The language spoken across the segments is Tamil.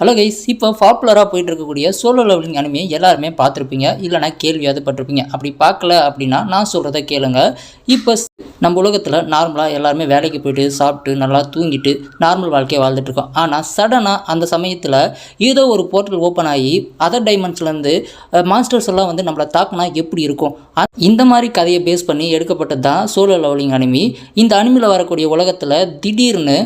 ஹலோ கைஸ் இப்போ பாப்புலராக போயிட்டு இருக்கக்கூடிய சோலோ லெவலிங் அனிமே எல்லாருமே பார்த்துருப்பீங்க. இல்லைனா கேள்வியாவது பட்டிருப்பீங்க. அப்படி பார்க்கல அப்படின்னா நான் சொல்கிறத கேளுங்க. இப்போ நம்ம உலகத்தில் நார்மலாக எல்லாருமே வேலைக்கு போயிட்டு சாப்பிட்டு நல்லா தூங்கிட்டு நார்மல் வாழ்க்கையை வாழ்ந்துட்டுருக்கோம் ஆனால் சடனாக அந்த சமயத்தில் ஏதோ ஒரு போர்ட்டல் ஓப்பன் ஆகி அதர் டைமண்ட்ஸ்லேருந்து மாஸ்டர்ஸ் எல்லாம் வந்து நம்மளை தாக்குனா எப்படி இருக்கும்? இந்த மாதிரி கதையை பேஸ் பண்ணி எடுக்கப்பட்டது தான் சோலோ லெவலிங் அனிமி இந்த அனிமியில் வரக்கூடிய உலகத்தில் திடீர்னு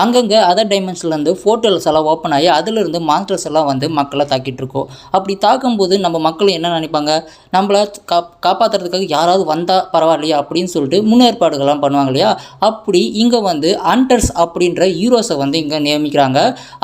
அங்கங்கே அதர் டைமென்ஷன்லேருந்து ஃபோட்டோஸ் எல்லாம் ஓப்பன் ஆகி அதிலிருந்து மாஸ்டர்ஸ் எல்லாம் வந்து மக்களை தாக்கிட்டு இருக்கோம். அப்படி தாக்கும்போது நம்ம மக்கள் என்ன நினைப்பாங்க? நம்மளை கா காப்பாற்றுறதுக்காக யாராவது வந்தால் பரவாயில்லையா? அப்படின்னு சொல்லிட்டு முன்னேற்பாடுகள்லாம் பண்ணுவாங்க இல்லையா? அப்படி இங்கே வந்து அண்டர்ஸ் அப்படின்ற ஹீரோஸை வந்து இங்கே நியமிக்கிறாங்க.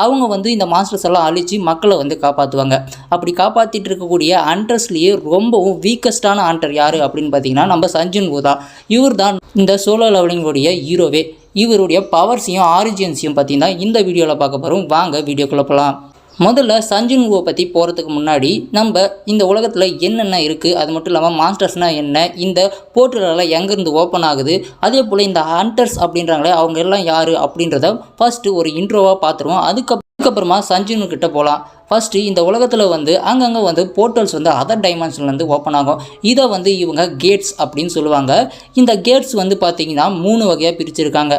அவங்க வந்து இந்த மாஸ்டர்ஸ் எல்லாம் அழித்து மக்களை வந்து காப்பாற்றுவாங்க அப்படி காப்பாற்றிட்டு இருக்கக்கூடிய அண்டர்ஸ்லேயே ரொம்பவும் வீக்கஸ்டான ஆண்டர் யார் அப்படின்னு பார்த்தீங்கன்னா நம்ம சஞ்சின் வு தான். இவர் தான் இந்த சோலோ லெவலிங்கோடைய ஹீரோவே இவருடைய பவர்ஸையும் ஆரிஜின்ஸையும் பார்த்தீங்கன்னா இந்த வீடியோவில் பார்க்க போகிறோம் வாங்க வீடியோக்குள்ளே போகலாம் முதல்ல சஞ்சுன் வுவை பற்றி போகிறதுக்கு முன்னாடி நம்ம இந்த உலகத்தில் என்னென்ன இருக்குது அது மட்டும் இல்லாமல் மாஸ்டர்ஸ்னால் என்ன? இந்த போர்ட்டலெல்லாம் எங்கேருந்து ஓப்பன் ஆகுது? அதே போல் இந்த ஹண்டர்ஸ் அப்படின்றாங்களே அவங்க எல்லாம் யார் அப்படின்றத ஃபஸ்ட்டு ஒரு இன்ட்ரோவாக பார்த்துருவோம். அதுக்கப்புறம் அதுக்கப்புறமா சஞ்சுனு கிட்ட போகலாம் ஃபஸ்ட்டு இந்த உலகத்தில் வந்து அங்கங்கே வந்து போர்ட்டல்ஸ் வந்து அதர் டைமென்ஷன்லேருந்து ஓப்பன் ஆகும். இதை வந்து இவங்க கேட்ஸ் அப்படின்னு சொல்லுவாங்க. இந்த கேட்ஸ் வந்து பார்த்திங்கன்னா மூணு வகையாக பிரிச்சிருக்காங்க.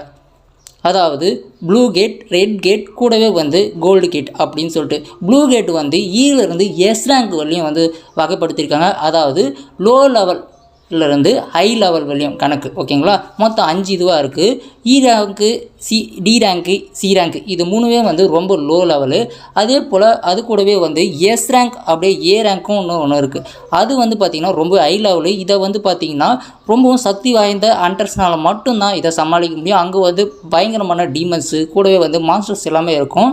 அதாவது ப்ளூ கேட் ரெட் கேட் கூடவே வந்து கோல்டு கேட் அப்படின்னு சொல்லிட்டு. ப்ளூ கேட் வந்து e ஈலேருந்து எஸ் ரேங்க் வரலையும் வந்து வகைப்படுத்தியிருக்காங்க. அதாவது லோ லெவல் இருந்து ஹை லெவல் வரையும் கணக்கு ஓகேங்களா மொத்தம் அஞ்சு இதுவாக இருக்குது E e rank C D rank C rank இது மூணுமே வந்து ரொம்ப லோ லெவலு அதே போல் அது கூடவே வந்து எஸ் ரேங்க் அப்படியே ஏ ரேங்க்கும் ஒன்று ஒன்று இருக்குது அது வந்து பார்த்திங்கன்னா ரொம்ப ஹை லெவலு இதை வந்து பார்த்திங்கன்னா ரொம்பவும் சக்தி வாய்ந்த அண்டர்ஸ்னால் மட்டும்தான் இதை சமாளிக்க முடியும். அங்கே வந்து பயங்கரமான டீமன்ஸு கூடவே வந்து மாஸ்டர்ஸ் எல்லாமே இருக்கும்.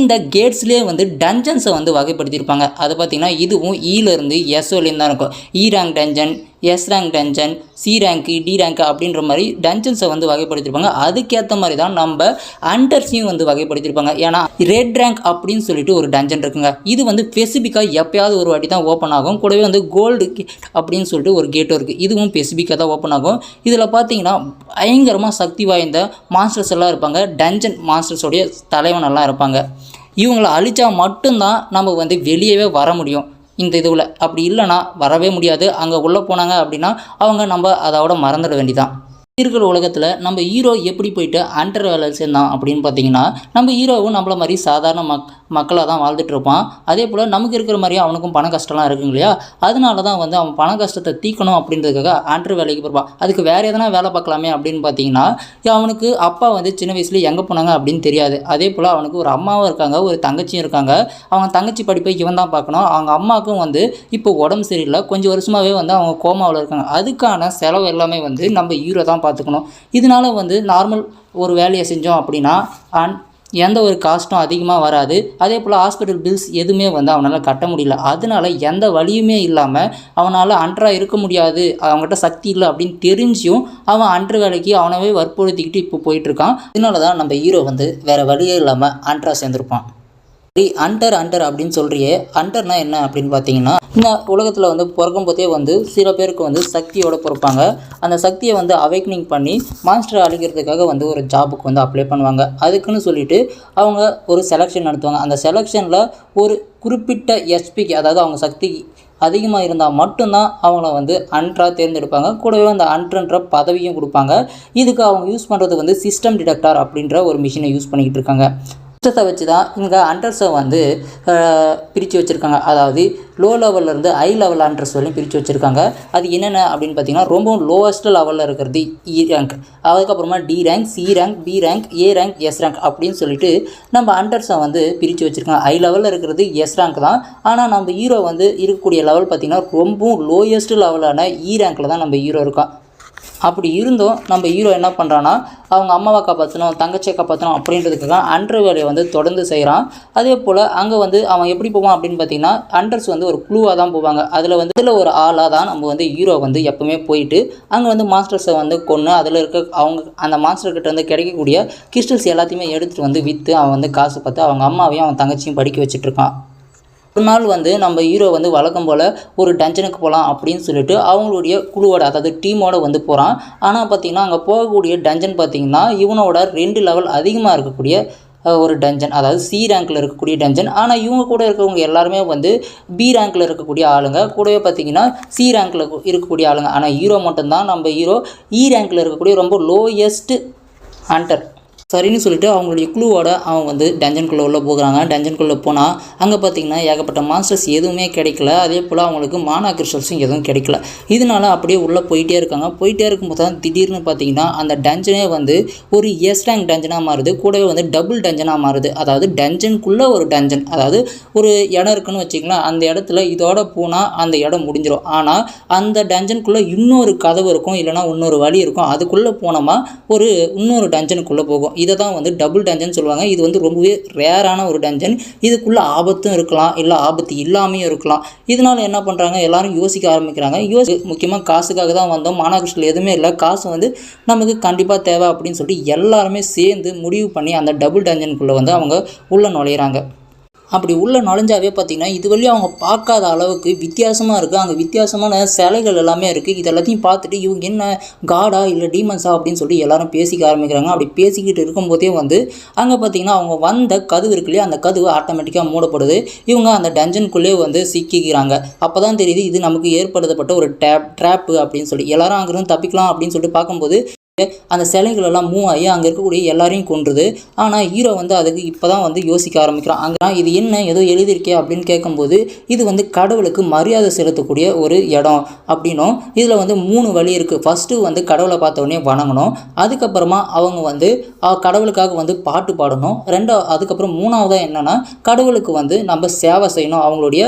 இந்த கேட்ஸ்லேயே வந்து டஞ்சன்ஸை வந்து வகைப்படுத்தியிருப்பாங்க. அது பார்த்திங்கன்னா இதுவும் ஈலேருந்து எஸ் வரையும் தான் இருக்கும். E rank dungeon S rank dungeon C rank D rank அப்படின்ற மாதிரி டஞ்சன்ஸை வந்து வகைப்படுத்திருப்பாங்க அதுக்கேற்ற மாதிரி தான் நம்ம அண்டர்ஸையும் வந்து வகைப்படுத்தியிருப்பாங்க. ஏன்னா ரெட் ரேங்க் அப்படின்னு சொல்லிட்டு ஒரு டஞ்சன் இருக்குங்க. இது வந்து ஸ்பெசிஃபிக்காக எப்பயாவது ஒரு வாட்டி தான் ஓப்பன் ஆகும். கூடவே வந்து கோல்டு அப்படின்னு சொல்லிட்டு ஒரு கேட்டும் இருக்குது இதுவும் ஸ்பெசிஃபிக்காக தான் ஓப்பன் ஆகும். இதில் பார்த்தீங்கன்னா பயங்கரமாக சக்தி வாய்ந்த மாஸ்டர்ஸ் எல்லாம் இருப்பாங்க. டஞ்சன் மாஸ்டர்ஸோடைய தலைவன் எல்லாம் இருப்பாங்க. இவங்களை அழித்தா மட்டும்தான் நம்ம வந்து வெளியவே வர முடியும். இந்த இதுவில். அப்படி இல்லைன்னா வரவே முடியாது. அங்கே உள்ளே போனாங்க அப்படின்னா அவங்க நம்ம அதோட மறந்துட வேண்டிதான். இருக்கிற உலகத்தில் நம்ம ஹீரோ எப்படி போயிட்டு அண்டர் வேலை சேர்ந்தான் அப்படின்னு பார்த்தீங்கன்னா நம்ம ஹீரோவும் நம்மள மாதிரி சாதாரண மக் மக்களாக தான் வாழ்ந்துட்டு இருப்பான் அதே போல் நமக்கு இருக்கிற மாதிரியே அவனுக்கும் பண கஷ்டம்லாம் இருக்குங்க இல்லையா? அதனால தான் வந்து அவன் பண கஷ்டத்தை தீக்கணும் அப்படின்றதுக்காக ஆண்ட்ரு வேலைக்கு போயிருப்பான். அதுக்கு வேறு எதனா வேலை பார்க்கலாமே அப்படின்னு பார்த்தீங்கன்னா அவனுக்கு அப்பா வந்து சின்ன வயசுல எங்கே போனாங்க அப்படின்னு தெரியாது. அதே போல் அவனுக்கு ஒரு அம்மாவும் இருக்காங்க ஒரு தங்கச்சியும் இருக்காங்க. அவங்க தங்கச்சி படிப்பை இவன் தான் பார்க்கணும். அவங்க அம்மாவுக்கும் வந்து இப்போ உடம்பு சரியில்லை. கொஞ்சம் வருஷமாகவே வந்து அவங்க கோமாவில் இருக்காங்க. அதுக்கான செலவு எல்லாமே வந்து நம்ம ஹீரோ தான் பார்த்துக்கணும். இதனால வந்து நார்மல் ஒரு வேலையை செஞ்சோம் அப்படின்னா அண்ட் எந்த ஒரு காஸ்ட்டும் அதிகமாக வராது. அதே போல் ஹாஸ்பிட்டல் பில்ஸ் எதுவுமே வந்து அவனால் கட்ட முடியல. அதனால எந்த வழியுமே இல்லாமல் அவனால் அன்றாக இருக்க முடியாது. அவங்ககிட்ட சக்தி இல்லை அப்படின்னு தெரிஞ்சும் அவன் அன்று வேலைக்கு அவனவே வற்புறுத்திக்கிட்டு இப்போ போயிட்டுருக்கான் இதனால தான் நம்ம ஹீரோ வந்து வேறு வழியே இல்லாமல் அன்றாக சேர்ந்துருப்பான். அண்டர் அண்டர் அப்படின்னு சொல்கிறியே அண்டர்னா என்ன அப்படின்னு பார்த்தீங்கன்னா இந்த உலகத்தில் வந்து பிறக்கும் போதே வந்து சில பேருக்கு வந்து சக்தியோட பிறப்பாங்க. அந்த சக்தியை வந்து அவைக்னிங் பண்ணி மாஸ்டர் அழிக்கிறதுக்காக வந்து ஒரு ஜாபுக்கு வந்து அப்ளை பண்ணுவாங்க. அதுக்குன்னு சொல்லிட்டு அவங்க ஒரு செலெக்ஷன் நடத்துவாங்க. அந்த செலெக்ஷனில் ஒரு குறிப்பிட்ட எஸ்பிக்கு அதாவது அவங்க சக்தி அதிகமாக இருந்தால் மட்டும்தான் அவங்கள வந்து அன்றாக தேர்ந்தெடுப்பாங்க. கூடவே அந்த அன்றுன்ற பதவியும் கொடுப்பாங்க. இதுக்கு அவங்க யூஸ் பண்ணுறது வந்து சிஸ்டம் டிடெக்டார் அப்படின்ற ஒரு மிஷினை யூஸ் பண்ணிக்கிட்டு இருக்காங்க. சிஸ்டத்தை வச்சு தான் இங்கே அண்டர்ஸை வந்து பிரித்து வச்சுருக்காங்க. அதாவது லோ லெவல்லேருந்து ஹை லெவல் அண்டர்ஸ் வரையும் பிரித்து வச்சுருக்காங்க. அது என்னென்ன அப்படின்னு பார்த்தீங்கன்னா ரொம்பவும் லோவஸ்ட் லெவலில் இருக்கிறது e இ ரேங்க் அதுக்கப்புறமா D rank C rank B rank A rank S rank அப்படின்னு சொல்லிட்டு நம்ம அண்டர்ஸை வந்து பிரித்து வச்சுருக்காங்க. ஹை லெவலில் இருக்கிறது எஸ் ரேங்க் தான். ஆனால் நம்ம ஹீரோ வந்து இருக்கக்கூடிய லெவல் பார்த்திங்கன்னா ரொம்பவும் லோயஸ்ட் லெவலான இ ரேங்க்கில் தான் நம்ம ஹீரோ இருக்கோம். அப்படி இருந்தும் நம்ம ஹீரோ என்ன பண்ணுறான்னா அவங்க அம்மாவை காப்பாற்றணும் தங்கச்சியை காப்பாற்றணும் அப்படின்றதுக்காக அண்டர் வேலையை வந்து தொடர்ந்து செய்கிறான் அதே போல் அங்கே வந்து அவன் எப்படி போவான் அப்படின்னு பார்த்தீங்கன்னா அண்டர்ஸ் வந்து ஒரு குழுவாக தான் போவாங்க. அதில் வந்து இதில் ஒரு ஆளாக தான் நம்ம வந்து ஹீரோ வந்து எப்பவுமே போயிட்டு அங்கே வந்து மாஸ்டர்ஸை வந்து கொன்று அதில் இருக்க அவங்க அந்த மாஸ்டர்கிட்ட வந்து கிடைக்கக்கூடிய கிறிஸ்டல்ஸ் எல்லாத்தையுமே எடுத்துகிட்டு வந்து விற்று அவன் வந்து காசு பார்த்து அவங்க அம்மாவையும் அவன் தங்கச்சியும் படிக்க வச்சுட்டு இருக்கான். ஒரு நாள் வந்து நம்ம ஹீரோ வந்து வழக்கம் போல் ஒரு டஞ்சனுக்கு போகலாம் அப்படின்னு சொல்லிட்டு அவங்களுடைய குழுவோட அதாவது டீமோட வந்து போகிறான் ஆனால் பார்த்தீங்கன்னா அங்கே போகக்கூடிய டஞ்சன் பார்த்தீங்கன்னா இவனோட ரெண்டு லெவல் அதிகமாக இருக்கக்கூடிய ஒரு டஞ்சன் அதாவது சி ரேங்க்கில் இருக்கக்கூடிய டஞ்சன் ஆனால் இவங்க கூட இருக்கிறவங்க எல்லாருமே வந்து பி ரேங்க்கில் இருக்கக்கூடிய ஆளுங்க. கூடவே பார்த்தீங்கன்னா சி ரேங்க்கில் இருக்கக்கூடிய ஆளுங்க. ஆனால் ஹீரோ மட்டும்தான். நம்ம ஹீரோ இ ரேங்க்கில் இருக்கக்கூடிய ரொம்ப லோயஸ்ட் ஹண்டர் சரின்னு சொல்லிட்டு அவங்களுடைய குழுவோட அவங்க வந்து டஞ்சன்குள்ளே உள்ளே போகிறாங்க. டஞ்சன்குள்ளே போனால் அங்கே பார்த்தீங்கன்னா ஏகப்பட்ட மாஸ்டர்ஸ் எதுவுமே கிடைக்கல. அதே போல் அவங்களுக்கு மானா கிறிஸ்டல்ஸும் எதுவும் கிடைக்கல. இதனால அப்படியே உள்ளே போயிட்டே இருக்காங்க. போயிட்டே இருக்கும்போது தான் திடீர்னு பார்த்தீங்கன்னா அந்த டஞ்சனே வந்து ஒரு எஸ் ரேங்க் டஞ்சனாக மாறுது. கூடவே வந்து டபுள் டஞ்சனாக மாறுது. அதாவது டஞ்சனுக்குள்ளே ஒரு டஞ்சன் அதாவது ஒரு இடம் இருக்குன்னு வச்சுக்கலாம் அந்த இடத்துல இதோட போனால் அந்த இடம் முடிஞ்சிடும் ஆனால் அந்த டஞ்சனுக்குள்ளே இன்னொரு கதவு இருக்கும் இல்லைனா இன்னொரு வழி இருக்கும். அதுக்குள்ளே போனோமா ஒரு இன்னொரு டஞ்சனுக்குள்ளே போகும். இதை தான் வந்து டபுள் டஞ்சன் சொல்லுவாங்க. இது வந்து ரொம்பவே ரேரான ஒரு டஞ்சன் இதுக்குள்ளே ஆபத்தும் இருக்கலாம் இல்லை ஆபத்து இல்லாமையும் இருக்கலாம். இதனால என்ன பண்ணுறாங்க எல்லாரும் யோசிக்க ஆரம்பிக்கிறாங்க. யோசி முக்கியமாக காசுக்காக தான் வந்தோம். மாநகரத்தில் எதுவுமே இல்லை. காசு வந்து நமக்கு கண்டிப்பாக தேவை அப்படின்னு சொல்லிட்டு எல்லாருமே சேர்ந்து முடிவு பண்ணி அந்த டபுள் டஞ்சனுக்குள்ளே வந்து அவங்க உள்ளே நுழையிறாங்க. அப்படி உள்ளே நுழைஞ்சாவே பார்த்தீங்கன்னா இது வரையும் அவங்க பார்க்காத அளவுக்கு வித்தியாசமாக இருக்குது அங்கே வித்தியாசமான சிலைகள் எல்லாமே இருக்குது இது எல்லாத்தையும் பார்த்துட்டு இவங்க என்ன காடா இல்லை டீமன்ஸா அப்படின்னு சொல்லி எல்லாரும் பேசிக்க ஆரம்பிக்கிறாங்க. அப்படி பேசிக்கிட்டு இருக்கும்போதே வந்து அங்கே பார்த்தீங்கன்னா அவங்க வந்த கதவு இருக்கு அந்த கதவு ஆட்டோமேட்டிக்காக மூடப்படுது. இவங்க அந்த டஞ்சனுக்குள்ளே வந்து சிக்கிக்கிறாங்க. அப்போ தான் தெரியுது இது நமக்கு ஏற்படுத்தப்பட்ட ஒரு டேப் ட்ராப்பு அப்படின்னு சொல்லி. எல்லாரும் அங்கேருந்து தப்பிக்கலாம் அப்படின்னு சொல்லிட்டு பார்க்கும்போது அந்த சிலைகளெல்லாம் மூவ் ஆகி அங்கே இருக்கக்கூடிய எல்லாரையும் கொன்றுது. ஆனால் ஹீரோ வந்து அதுக்கு இப்போ தான் வந்து யோசிக்க ஆரம்பிக்கிறான். அங்கே இது என்ன ஏதோ எழுதியிருக்கே அப்படின்னு கேட்கும்போது இது வந்து கடவுளுக்கு மரியாதை செலுத்தக்கூடிய ஒரு இடம் அப்படின்னும். இதில் வந்து மூணு வழி இருக்குது ஃபஸ்ட்டு வந்து கடவுளை பார்த்தோடனே வணங்கணும். அதுக்கப்புறமா அவங்க வந்து கடவுளுக்காக வந்து பாட்டு பாடணும். ரெண்டா அதுக்கப்புறம் மூணாவதாக என்னென்னா கடவுளுக்கு வந்து நம்ம சேவை செய்யணும். அவங்களுடைய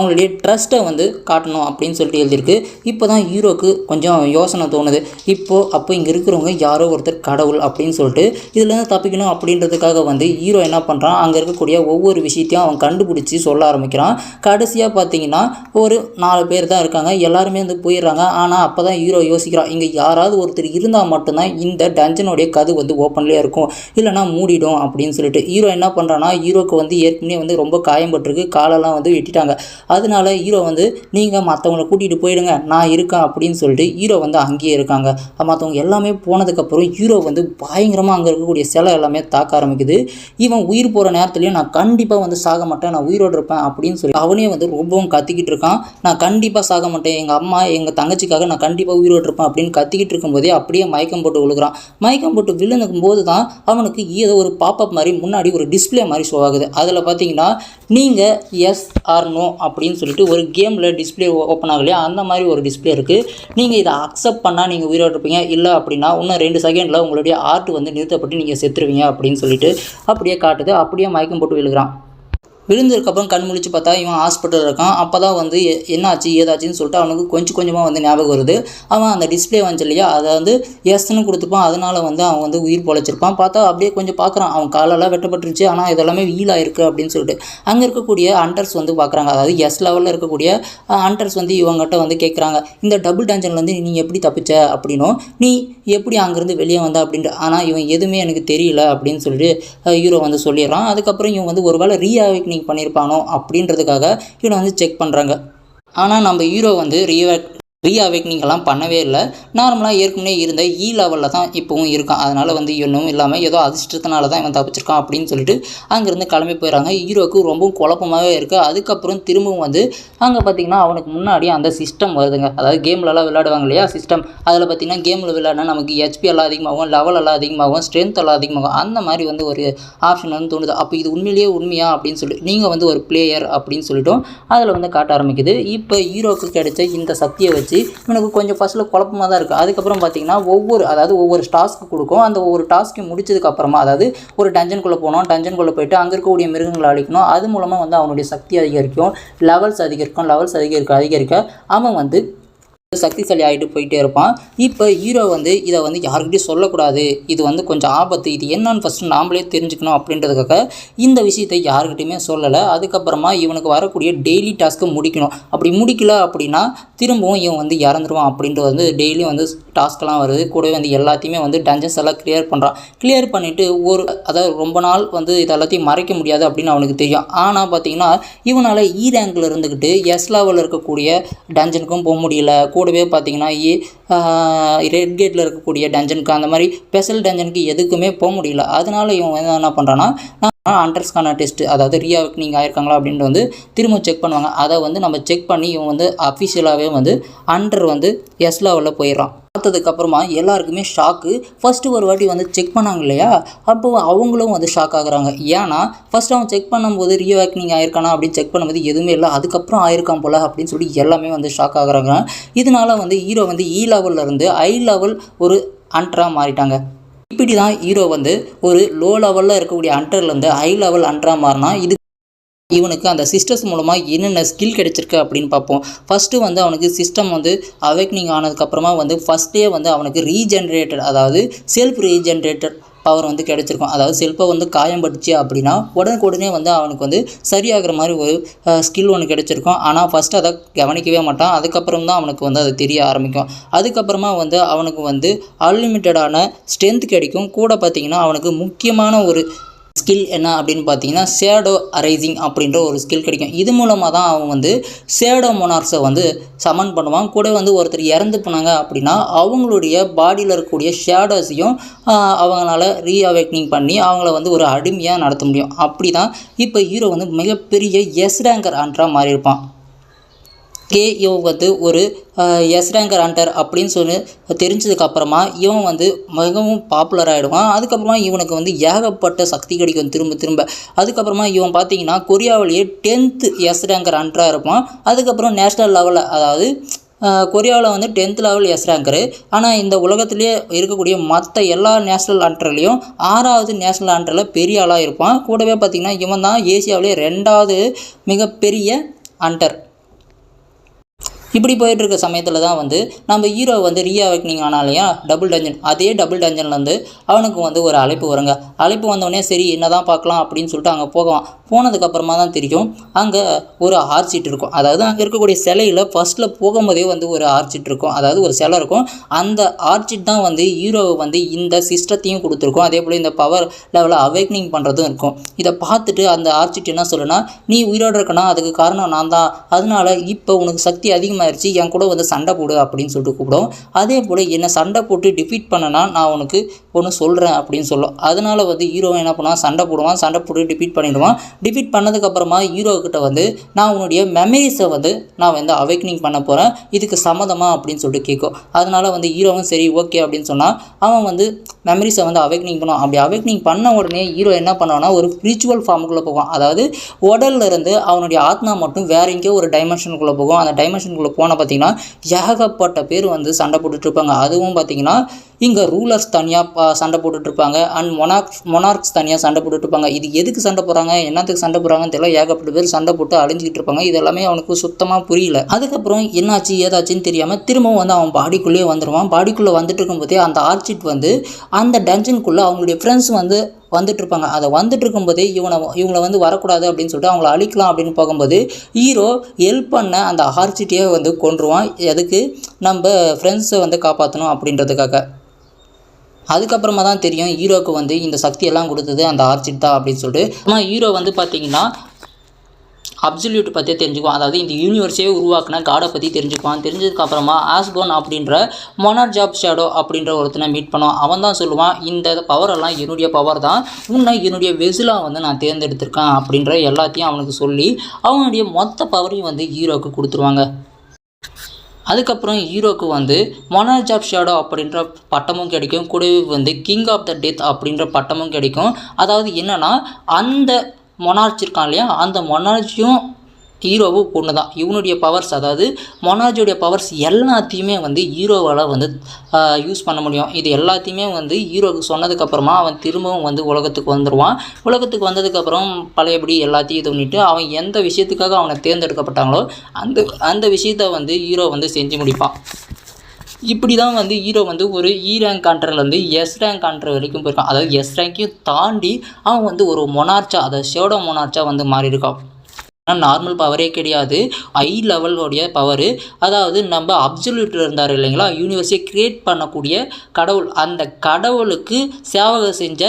அவங்களுடைய ட்ரஸ்ட்டை வந்து காட்டணும் அப்படின்னு சொல்லிட்டு எழுதியிருக்கு. இப்போ தான் ஹீரோக்கு கொஞ்சம் யோசனை தோணுது. இப்போது அப்போ இங்கே இருக்கிறவங்க யாரோ ஒருத்தர் கடவுள் அப்படின்னு சொல்லிட்டு இதுலேருந்து தப்பிக்கணும் அப்படின்றதுக்காக வந்து ஹீரோ என்ன பண்ணுறான் அங்கே இருக்கக்கூடிய ஒவ்வொரு விஷயத்தையும் அவன் கண்டுபிடிச்சி சொல்ல ஆரம்பிக்கிறான். கடைசியாக பார்த்தீங்கன்னா ஒரு நாலு பேர் தான் இருக்காங்க. எல்லாருமே வந்து போயிடுறாங்க. ஆனால் அப்போ தான் ஹீரோ யோசிக்கிறான். இங்கே யாராவது ஒருத்தர் இருந்தால் மட்டும்தான் இந்த டஞ்சனுடைய கது வந்து ஓப்பன்லேயே இருக்கும். இல்லைனா மூடிடும் அப்படின்னு சொல்லிட்டு. ஹீரோ என்ன பண்ணுறான்னா ஹீரோக்கு வந்து ஏற்கனவே வந்து ரொம்ப காயம்பட்டிருக்கு. காலெல்லாம் வந்து வெட்டிட்டாங்க. அதனால ஹீரோ வந்து நீங்கள் மற்றவங்கள கூட்டிகிட்டு போயிடுங்க நான் இருக்கேன் அப்படின்னு சொல்லிட்டு ஹீரோ வந்து அங்கேயே இருக்காங்க. மற்றவங்க எல்லாமே போனதுக்கப்புறம் ஹீரோ வந்து பயங்கரமாக அங்கே இருக்கக்கூடிய சிலை எல்லாமே தாக்க ஆரம்பிக்குது. இவன் உயிர் போகிற நேரத்துலையும் நான் கண்டிப்பாக வந்து சாக மாட்டேன் நான் உயிரோடு இருப்பேன் அப்படின்னு சொல்லி அவனே வந்து ரொம்பவும் கத்திக்கிட்டு இருக்கான். நான் கண்டிப்பாக சாக மாட்டேன் எங்கள் அம்மா எங்கள் தங்கச்சிக்காக நான் கண்டிப்பாக உயிரோடு இருப்பேன் அப்படின்னு கத்திக்கிட்டு இருக்கும்போதே அப்படியே மயக்கம் போட்டு விழுகிறான். மயக்கம் போட்டு விழுந்துக்கும் போது தான் அவனுக்கு ஏதோ ஒரு பாப்பப் மாதிரி முன்னாடி ஒரு டிஸ்ப்ளே மாதிரி ஷோ ஆகுது. அதில் பார்த்தீங்கன்னா நீங்கள் எஸ் ஆர் நோ அப்படின்னு சொல்லிட்டு ஒரு கேமில் டிஸ்பிளே ஓப்பன் ஆகலையா? அந்த மாதிரி ஒரு டிஸ்பிளே இருக்குது நீங்கள் இதை அக்செப்ட் பண்ணால் நீங்கள் உயிரோடு இருப்பீங்க. இல்லை அப்படின்னா இன்னும் ரெண்டு செகண்டில் உங்களுடைய ஆர்ட் வந்து நிறுத்தப்பட்டு நீங்கள் செத்துருவீங்க அப்படின்னு சொல்லிட்டு அப்படியே காட்டுது. அப்படியே மயக்கம் போட்டு விழுகிறான். விழுந்ததுக்கப்புறம் கண் முழிச்சு பார்த்தா இவன் ஹாஸ்பிட்டல் இருக்கான். அப்போ தான் வந்து எ- என்னாச்சு ஏதாச்சுன்னு சொல்லிட்டு அவனுக்கு கொஞ்சம் கொஞ்சமாக வந்து ஞாபகம் வருது. அவன் அந்த டிஸ்ப்ளே வந்துச்சு இல்லையா? அதை வந்து எஸ்ன்னு கொடுத்துப்பான். அதனால் வந்து அவன் வந்து உயிர் பொழைச்சிருப்பான். பார்த்தா அப்படியே கொஞ்சம் பார்க்குறான். அவன் காலெல்லாம் வெட்டப்பட்டுருச்சு. ஆனால் இதெல்லாமே வீலாக இருக்குது அப்படின்னு சொல்லிட்டு. அங்கே இருக்கக்கூடிய அண்டர்ஸ் வந்து பார்க்குறாங்க. அதாவது எஸ் லெவலில் இருக்கக்கூடிய அண்டர்ஸ் வந்து இவங்ககிட்ட வந்து கேட்குறாங்க இந்த டபுள் டஞ்சன்லேருந்து நீ எப்படி தப்பிச்ச அப்படின்னும் நீ எப்படி அங்கேருந்து வெளியே வந்த அப்படின்ட்டு ஆனால் இவன் எதுவுமே எனக்கு தெரியல அப்படின்னு சொல்லிட்டு ஹீரோ வந்து சொல்லிடுறான். அதுக்கப்புறம் இவன் வந்து ஒரு வேளை ஒருவேளை பண்ணியிருப்பானோ அப்படின்றதுக்காக இவனை வந்து செக் பண்ணுறாங்க ஆனால் நம்ம ஹீரோ வந்து ரீஅவேக் ரீ அவேக்னிங்லாம் பண்ணவே இல்லை. நார்மலாக ஏற்கனவே இருந்த e இ லெவலில் தான் இப்போவும் இருக்கான். அதனால் வந்து இன்னும் இல்லாமல் ஏதோ அதிர்ஷ்டத்தினால தான் இவன் தப்பிச்சிருக்கான் அப்படின்னு சொல்லிட்டு அங்கேருந்து கிளம்பி போயிடறாங்க. ஹீரோக்கு ரொம்பவும் குழப்பமாகவே இருக்குது அதுக்கப்புறம் திரும்பவும் வந்து அங்கே பார்த்தீங்கன்னா அவனுக்கு முன்னாடி அந்த சிஸ்டம் வருதுங்க. அதாவது கேம்லலாம் விளையாடுவாங்க இல்லையா சிஸ்டம் அதில் பார்த்தீங்கன்னா கேமில் விளையாடினா நமக்கு ஹெச்பி எல்லாம் அதிகமாகும் லெவல் எல்லாம் அதிகமாகும் ஸ்ட்ரென்த் எல்லாம் அதிகமாகும். அந்த மாதிரி வந்து ஒரு ஆப்ஷன் வந்து தோணுது. அப்போ இது உண்மையிலேயே உண்மையா அப்படின்னு சொல்லி நீங்கள் வந்து ஒரு பிளேயர் அப்படின்னு சொல்லிட்டோம் அதில் வந்து காட்ட ஆரம்பிக்குது. இப்போ ஹீரோக்கு கிடைச்ச இந்த சக்தியை வச்சு இவனுக்கு கொஞ்சம் ஃபஸ்ட்டில் குழப்பமாக தான் இருக்குது அதுக்கப்புறம் பார்த்தீங்கன்னா ஒவ்வொரு அதாவது ஒவ்வொரு டாஸ்க்கு கொடுக்கும். அந்த ஒவ்வொரு டாஸ்க்கு முடிச்சதுக்கப்புறமா அதாவது ஒரு டஞ்சன்குள்ளே போனோம் டஞ்சன்குள்ளே போயிட்டு அங்கே இருக்கக்கூடிய மிருகங்களை அழிக்கணும். அது மூலமாக வந்து அவனுடைய சக்தி அதிகரிக்கும் லெவல்ஸ் அதிகரிக்கும் லெவல்ஸ் அதிகரிக்க அதிகரிக்க அவன் வந்து சக்திசாலி ஆகிட்டு போயிட்டே இருப்பான். இப்போ ஹீரோ வந்து இதை வந்து யாருக்கிட்டையும் சொல்லக்கூடாது. இது வந்து கொஞ்சம் ஆபத்து. இது என்னன்னு ஃபஸ்ட்டு நாமளே தெரிஞ்சுக்கணும் அப்படின்றதுக்காக இந்த விஷயத்தை யாருக்கிட்டையுமே சொல்லலை. அதுக்கப்புறமா இவனுக்கு வரக்கூடிய டெய்லி டாஸ்க்கு முடிக்கணும். அப்படி முடிக்கல அப்படின்னா திரும்பவும் இவன் வந்து இறந்துருவான் அப்படின்றது வந்து டெய்லியும் வந்து டாஸ்க்கெல்லாம் வருது. கூடவே வந்து எல்லாத்தையுமே வந்து டஞ்சன்ஸ் எல்லாம் கிளியர் பண்ணுறான் கிளியர் பண்ணிவிட்டு ஒரு அதாவது ரொம்ப நாள் வந்து இது எல்லாத்தையும் மறைக்க முடியாது அப்படின்னு அவனுக்கு தெரியும். ஆனால் பார்த்தீங்கன்னா இவனால் இ e ரேங்கில் இருந்துக்கிட்டு எஸ் லெவலில் இருக்கக்கூடிய டஞ்சனுக்கும் போக முடியல. கூட கூடவே பார்த்தீங்கன்னா ஏ ரெட் கேட்டில் இருக்கக்கூடிய டஞ்சனுக்கு அந்த மாதிரி ஸ்பெஷல் டஞ்சனுக்கு எதுக்குமே போக முடியல. அதனால இவன் என்ன பண்ணுறான்னா அண்டர்ஸ்கான டெஸ்ட் அதாவது ரீஅவேக்னிங் ஆயிருக்காங்களா அப்படின்ட்டு வந்து திரும்ப செக் பண்ணுவாங்க. அதை வந்து நம்ம செக் பண்ணி இவன் வந்து அஃபிஷியலாகவே வந்து அண்டர் வந்து எஸ் லெவலில் போயிடுறான். பார்த்ததுக்கப்புறமா எல்லாருக்குமே ஷாக்கு ஃபஸ்ட்டு ஒரு வாட்டி வந்து செக் பண்ணாங்க இல்லையா? அப்போ அவங்களும் வந்து ஷாக் ஆகுறாங்க. ஏன்னா ஃபஸ்ட் அவன் செக் பண்ணும்போது ரீவேக்னிங் ஆயிருக்கானா? அப்படின்னு செக் பண்ணும்போது எதுவுமே இல்லை. அதுக்கப்புறம் ஆயிருக்கான் போல அப்படின்னு சொல்லி எல்லாமே வந்து ஷாக் ஆகுறாங்க. இதனால வந்து ஹீரோ வந்து e இ லெவல்ல இருந்து ஐ லெவல் ஒரு அன்ட்ரா மாறிட்டாங்க. இப்படி தான் ஹீரோ வந்து ஒரு லோ லெவலில் இருக்கக்கூடிய அண்டர்லேருந்து ஹை லெவல் அண்டரா மாறினா இது இவனுக்கு அந்த சிஸ்டர்ஸ் மூலமாக என்னென்ன ஸ்கில் கிடைச்சிருக்கு அப்படின்னு பார்ப்போம். ஃபஸ்ட்டு வந்து அவனுக்கு சிஸ்டம் வந்து அவேக்னிங் ஆனதுக்கப்புறமா வந்து ஃபஸ்ட்டே வந்து அவனுக்கு ரீஜென்ரேட்டட் அதாவது செல்ஃப் ரீஜென்ரேட்டட் பவர் வந்து கிடைச்சிருக்கும். அதாவது செல்ஃபை வந்து காயம்பட்டுச்சு அப்படின்னா உடனுக்குடனே வந்து அவனுக்கு வந்து சரியாகிற மாதிரி ஒரு ஸ்கில் ஒன்று கிடைச்சிருக்கும். ஆனால் ஃபஸ்ட்டு அதை கவனிக்கவே மாட்டான். அதுக்கப்புறம் தான் அவனுக்கு வந்து அது தெரிய ஆரம்பிக்கும். அதுக்கப்புறமா வந்து அவனுக்கு வந்து அன்லிமிட்டடான ஸ்ட்ரென்த் கிடைக்கும். கூட பார்த்திங்கன்னா அவனுக்கு முக்கியமான ஒரு ஸ்கில் என்ன அப்படின்னு பார்த்தீங்கன்னா ஷேடோ அரைசிங் அப்படின்ற ஒரு ஸ்கில் கிடைக்கும். இது மூலமாக தான் அவன் வந்து ஷேடோ மொனார்ஸை வந்து சமன் பண்ணுவான் கூட வந்து ஒருத்தர் இறந்து போனாங்க அப்படின்னா அவங்களுடைய பாடியில் இருக்கக்கூடிய ஷேடோஸையும் அவங்களால ரீஅவேக்னிங் பண்ணி அவங்கள வந்து ஒரு அடிமையாக நடத்த முடியும். அப்படி தான் இப்போ ஹீரோ வந்து மிகப்பெரிய எஸ் ரேங்கர் ஆண்ட்ரா மாறியிருப்பான் கே இவன் வந்து ஒரு எஸ் ரேங்கர் ஹண்டர் அப்படின்னு சொல்லி தெரிஞ்சதுக்கப்புறமா இவன் வந்து மிகவும் பாப்புலர் ஆகிடுவான் அதுக்கப்புறமா இவனுக்கு வந்து ஏகப்பட்ட சக்தி கிடைக்கும் திரும்ப திரும்ப. அதுக்கப்புறமா இவன் பார்த்தீங்கன்னா கொரியாவிலேயே டென்த்து எஸ் ரேங்கர் ஹண்டராக இருப்பான். அதுக்கப்புறம் நேஷ்னல் லெவலில் அதாவது கொரியாவில் வந்து டென்த் லெவல் எஸ் ரேங்கரு ஆனால் இந்த உலகத்துலேயே இருக்கக்கூடிய மற்ற எல்லா நேஷ்னல் ஹண்டர்லேயும் ஆறாவது நேஷ்னல் ஹண்டரில் பெரிய ஆளாக இருப்பான். கூடவே பார்த்திங்கன்னா இவன் தான் ஏசியாவிலே ரெண்டாவது மிகப்பெரிய ஹண்டர் இப்படி போயிட்டு இருக்க சமயத்தில் தான் வந்து நம்ம ஹீரோ வந்து ரீஅவேக்னிங் ஆனாலையா டபுள் டஞ்சன் அதே டபுள் டஞ்சன்லேருந்து அவனுக்கு வந்து ஒரு அழைப்பு வருங்க. அழைப்பு வந்தோடனே சரி என்ன தான் பார்க்கலாம் அப்படின்னு சொல்லிட்டு அங்கே போவான் போனதுக்கப்புறமா தான் தெரியும் அங்கே ஒரு ஆர்ச்சிட் இருக்கும். அதாவது அங்கே இருக்கக்கூடிய சிலையில் ஃபஸ்ட்டில் போகும்போதே வந்து ஒரு ஆர்ச்சிட் இருக்கும். அதாவது ஒரு சிலை இருக்கும். அந்த ஆர்ச்சிட் தான் வந்து ஹீரோவை வந்து இந்த சிஸ்டத்தையும் கொடுத்துருக்கும். அதே போல் இந்த பவர் லெவலில் அவேக்னிங் பண்ணுறதும் இருக்கும். இதை பார்த்துட்டு அந்த ஆர்ச்சிட் என்ன சொல்லுன்னா நீ உயிரோடு இருக்கனா அதுக்கு காரணம் நான் தான். அதனால இப்போ உனக்கு சக்தி அதிகமாக ஆயிடுச்சு என் கூட வந்து சண்டை போடு அப்படின்னு சொல்லிட்டு கூப்பிடும். அதே போல் என்னை சண்டை போட்டு டிஃபீட் பண்ணனா நான் உனக்கு ஒன்று சொல்கிறேன் அப்படின்னு சொல்லும். அதனால வந்து ஹீரோ என்ன பண்ணுவான்? சண்டை போடுவான். சண்டை போட்டு டிஃபீட் பண்ணிடுவான். டிஃபீட் பண்ணதுக்கப்புறமா ஹீரோ கிட்ட வந்து நான் உன்னுடைய மெமரிஸை வந்து நான் வந்து அவைக்னிங் பண்ண போகிறேன் இதுக்கு சம்மதமா அப்படின்னு சொல்லிட்டு கேட்கும் அதனால வந்து ஹீரோவும் சரி ஓகே அப்படின்னு சொன்னால் அவன் வந்து மெமரிஸை வந்து அவைக்னிங் பண்ணுவான். அப்படி அவைக்னிங் பண்ண உடனே ஹீரோ என்ன பண்ணுவான்னா ஒரு ஸ்பிரிச்சுவல் ஃபார்முக்குள்ளே போவான். அதாவது உடல்ல இருந்து அவனுடைய ஆத்மா மட்டும் வேற எங்கேயோ ஒரு டைமென்ஷனுக்குள்ளே போகும். அந்த டைமென்ஷனுக்குள்ளே போனால் பார்த்தீங்கன்னா ஏகப்பட்ட பேர் வந்து சண்டை போட்டுட்டு இருப்பாங்க. அதுவும் பார்த்தீங்கன்னா இங்கே ரூலர்ஸ் தனியாக சண்டை போட்டுட்ருப்பாங்க அண்ட் மொனார்க்ஸ் மொனார்க்ஸ் தனியாக சண்டை போட்டுட்ருப்பாங்க இது எதுக்கு சண்டை போகிறாங்க என்னத்துக்கு சண்டை போகிறாங்கன்னு தெரியல. ஏகப்பட்ட பேர் சண்டை போட்டு அழிஞ்சிக்கிட்டு இருப்பாங்க. இது எல்லாமே அவனுக்கு சுத்தமாக புரியல. அதுக்கப்புறம் என்னாச்சு ஏதாச்சுன்னு தெரியாமல் திரும்பவும் வந்து அவன் பாடிக்குள்ளேயே வந்துடுவான் பாடிக்குள்ளே வந்துட்டு இருக்கும்போதே அந்த ஆர்ச்சிட் வந்து அந்த டஞ்சனுக்குள்ளே அவங்களுடைய ஃப்ரெண்ட்ஸ் வந்து வந்துட்டு இருப்பாங்க. அதை வந்துட்டு இருக்கும்போதே இவனை இவங்களை வந்து வரக்கூடாது அப்படின்னு சொல்லிட்டு அவங்கள அழிக்கலாம் அப்படின்னு போகும்போது ஹீரோ ஹெல்ப் பண்ண அந்த ஆர்ச்சிட்டியே வந்து கொன்றுவான். எதுக்கு? நம்ம ஃப்ரெண்ட்ஸை வந்து காப்பாற்றணும் அப்படின்றதுக்காக. அதுக்கப்புறமா தான் தெரியும் ஹீரோக்கு வந்து இந்த சக்தியெல்லாம் கொடுத்தது அந்த ஆர்ச்சிட் தான் அப்படின்னு சொல்லிட்டு. ஆனால் ஹீரோ வந்து பார்த்தீங்கன்னா அப்சல்யூட் பற்றி தெரிஞ்சுக்குவான். அதாவது இந்த யூனிவர்ஸே உருவாக்குன காடை பற்றி தெரிஞ்சுக்குவான். தெரிஞ்சதுக்கப்புறமா ஆஸ்போன் அப்படின்ற மொனார் ஜாப் ஷேடோ அப்படின்ற ஒருத்தனை மீட் பண்ணுவான். அவன் தான் சொல்லுவான் இந்த பவர் எல்லாம் என்னுடைய பவர் தான். உன்னை என்னுடைய வெசிலாக வந்து நான் தேர்ந்தெடுத்திருக்கேன் அப்படின்ற எல்லாத்தையும் அவனுக்கு சொல்லி அவனுடைய மொத்த பவரையும் வந்து ஹீரோக்கு கொடுத்துருவாங்க. அதுக்கப்புறம் ஹீரோக்கு வந்து மொனார்ஜ் ஆஃப் ஷேடோ அப்படின்ற பட்டமும் கிடைக்கும். கூடவே வந்து கிங் ஆஃப் த டெத் அப்படின்ற பட்டமும் கிடைக்கும். அதாவது என்னென்னா அந்த மொனார்ச் இருக்கான் இல்லையா? அந்த மொனார்ச்சியும் ஹீரோவும் பொண்ணு தான் இவனுடைய பவர்ஸ் அதாவது மொனாஜோடைய பவர்ஸ் எல்லாத்தையுமே வந்து ஹீரோவால் வந்து யூஸ் பண்ண முடியும். இது எல்லாத்தையுமே வந்து ஹீரோவுக்கு சொன்னதுக்கப்புறமா அவன் திரும்பவும் வந்து உலகத்துக்கு வந்துடுவான் உலகத்துக்கு வந்ததுக்கப்புறம் பழையபடி எல்லாத்தையும் இது பண்ணிவிட்டு அவன் எந்த விஷயத்துக்காக அவனை தேர்ந்தெடுக்கப்பட்டாங்களோ அந்த அந்த விஷயத்த வந்து ஹீரோ வந்து செஞ்சு முடிப்பான். இப்படி தான் வந்து ஹீரோ வந்து ஒரு இ ரேங்க் கான்ட்ரலேருந்து எஸ் ரேங்க் கான்ட்ரல் வரைக்கும் போயிருக்கான். அதாவது எஸ் ரேங்க்கையும் தாண்டி அவன் வந்து ஒரு மொனார்ச்சா அதாவது ஷேடோ மொனார்ச்சா வந்து மாறி இருக்கான் நார்மல் பவரே கிடையாது. ஐ லெவலோடைய பவரு அதாவது நம்ம அப்சல்யூட்டில் இருந்தார் இல்லைங்களா? யூனிவர்ஸை கிரியேட் பண்ணக்கூடிய கடவுள். அந்த கடவுளுக்கு சேவகம் செஞ்ச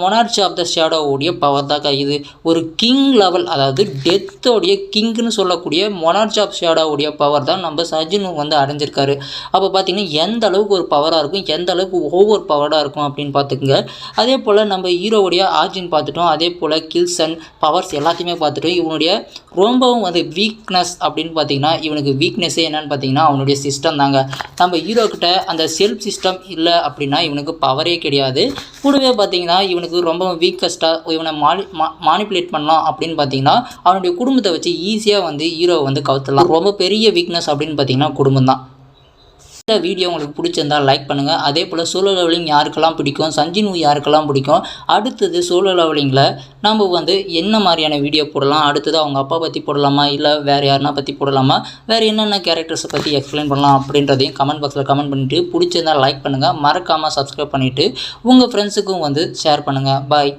மொனார்ச்சி ஆஃப் த ஷேடோவுடைய பவர் தான் இது. ஒரு கிங் லெவல் அதாவது டெத்தோடைய கிங்னு சொல்லக்கூடிய மொனார்ச்சி ஆஃப் ஷேடோவுடைய பவர் தான் நம்ம சஜினு வந்து அடைஞ்சிருக்காரு. அப்போ பார்த்தீங்கன்னா எந்த அளவுக்கு ஒரு பவராக இருக்கும் எந்த அளவுக்கு ஓவர் பவராக இருக்கும் அப்படின்னு பார்த்துக்குங்க அதே போல் நம்ம ஹீரோவுடைய ஆர்ஜின் பார்த்துட்டோம் அதே போல் கில்ஸ் அண்ட் பவர்ஸ் எல்லாத்தையுமே பார்த்துட்டோம் இவனுடைய ரொம்பவும் வந்து வீக்னஸ் அப்படின்னு பார்த்தீங்கன்னா இவனுக்கு வீக்னஸே என்னன்னு பார்த்தீங்கன்னா அவனுடைய சிஸ்டம் தாங்க. நம்ம ஹீரோ கிட்ட அந்த செல்ஃப் சிஸ்டம் இல்லை அப்படின்னா இவனுக்கு பவரே கிடையாது. கூடவே பார்த்தீங்கன்னா இவனுக்கு ரொம்பவும் வீக்கஸ்ட்டாக இவனை மானி மானிப்புலேட் பண்ணலாம் அப்படின்னு பார்த்தீங்கன்னா அவனுடைய குடும்பத்தை வச்சு ஈஸியாக வந்து ஹீரோவை வந்து கவுத்துடலாம். ரொம்ப பெரிய வீக்னஸ் அப்படின்னு பார்த்தீங்கன்னா குடும்பம் தான் இந்த வீடியோ உங்களுக்கு பிடிச்சிருந்தா லைக் பண்ணுங்கள் அதே போல் சோலோ லெவலிங் யாருக்கெல்லாம் பிடிக்கும்? சஞ்சினு யாருக்கெல்லாம் பிடிக்கும்? அடுத்தது சோலோ லெவலிங்கில் நம்ம வந்து என்ன மாதிரியான வீடியோ போடலாம்? அடுத்தது அவங்க அப்பா பற்றி போடலாமா? இல்லை வேறு யாருனா பற்றி போடலாமா? வேறு என்னென்ன கேரக்டர்ஸை பற்றி எக்ஸ்பிளைன் பண்ணலாம் அப்படின்றதையும் கமெண்ட் பாக்ஸில் கமெண்ட் பண்ணிவிட்டு பிடிச்சிருந்தா லைக் பண்ணுங்கள் மறக்காமல் சப்ஸ்கிரைப் பண்ணிவிட்டு உங்கள் ஃப்ரெண்ட்ஸுக்கும் வந்து ஷேர் பண்ணுங்கள் பாய்